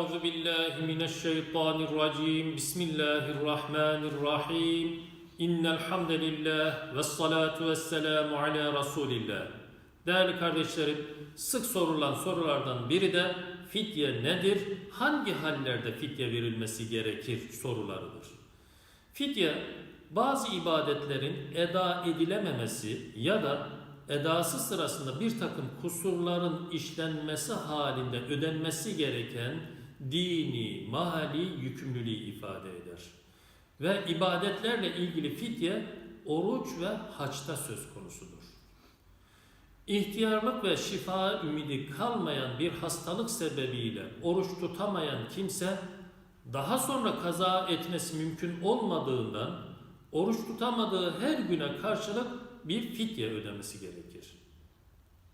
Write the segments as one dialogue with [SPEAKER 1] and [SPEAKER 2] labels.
[SPEAKER 1] أعوذ بالله من الشيطان الرجيم بسم الله الرحمن الرحيم إن الحمد لله والصلاة والسلام على رسول الله Değerli kardeşlerim, sık sorulan sorulardan biri de fidye nedir? Hangi hallerde fidye verilmesi gerekir sorularıdır. Fidye, bazı ibadetlerin eda edilememesi ya da edası sırasında bir takım kusurların işlenmesi halinde ödenmesi gereken dini, mali yükümlülüğü ifade eder. Ve ibadetlerle ilgili fidye oruç ve haçta söz konusudur. İhtiyarlık ve şifa ümidi kalmayan bir hastalık sebebiyle oruç tutamayan kimse daha sonra kaza etmesi mümkün olmadığından oruç tutamadığı her güne karşılık bir fidye ödemesi gerekir.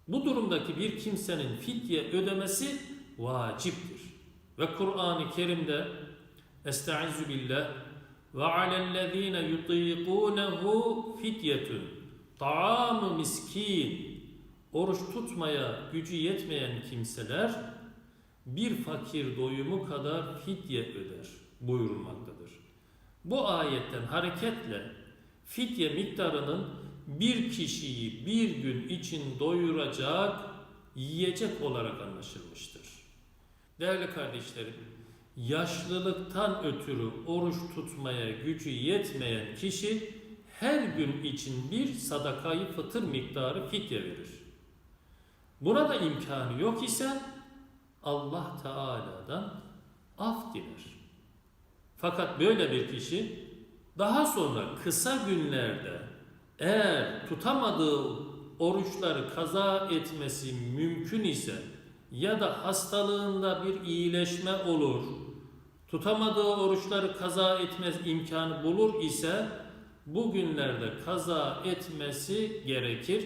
[SPEAKER 1] Bu durumdaki bir kimsenin fidye ödemesi vaciptir. Ve Kur'an-ı Kerim'de Estaizu billah ve alellezine yutiqunehu fidyetun ta'amu miskin oruç tutmaya gücü yetmeyen kimseler bir fakir doyumu kadar fidye öder buyurulmaktadır. Bu ayetten hareketle fidye miktarının bir kişiyi bir gün için doyuracak yiyecek olarak anlaşılmıştır. Değerli kardeşlerim, yaşlılıktan ötürü oruç tutmaya gücü yetmeyen kişi her gün için bir sadakayı fıtır miktarı fidye verir. Buna da imkanı yok ise Allah Teala'dan af diler. Fakat böyle bir kişi daha sonra kısa günlerde eğer tutamadığı oruçları kaza etmesi mümkün ise ya da hastalığında bir iyileşme olur, tutamadığı oruçları kaza etmez imkanı bulur ise bu günlerde kaza etmesi gerekir.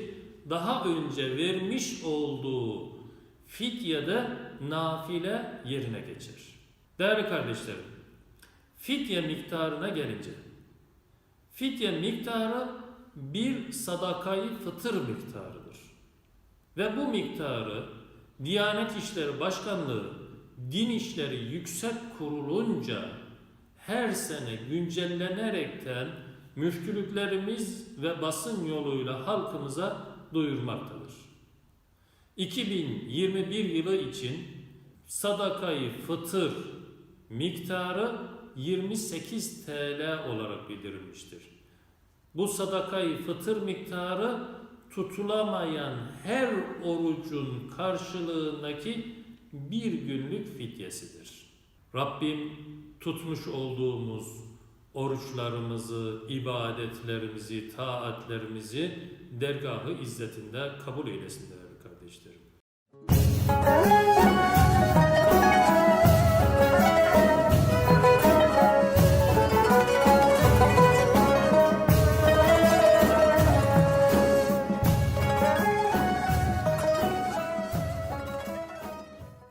[SPEAKER 1] Daha önce vermiş olduğu fidyede nafile yerine geçer. Değerli kardeşlerim, fidye miktarına gelince, fidye miktarı bir sadakayı fıtır miktarıdır. Ve bu miktarı Diyanet İşleri Başkanlığı Din İşleri Yüksek Kurulunca her sene güncellenerekten müftülüklerimiz ve basın yoluyla halkımıza duyurmaktadır. 2021 yılı için sadakayı fıtır miktarı 28 TL olarak bildirilmiştir. Bu sadakayı fıtır miktarı tutulamayan her orucun karşılığındaki bir günlük fidyesidir. Rabbim tutmuş olduğumuz oruçlarımızı, ibadetlerimizi, taatlerimizi dergahı izzetinde kabul eylesin değerli kardeşlerim.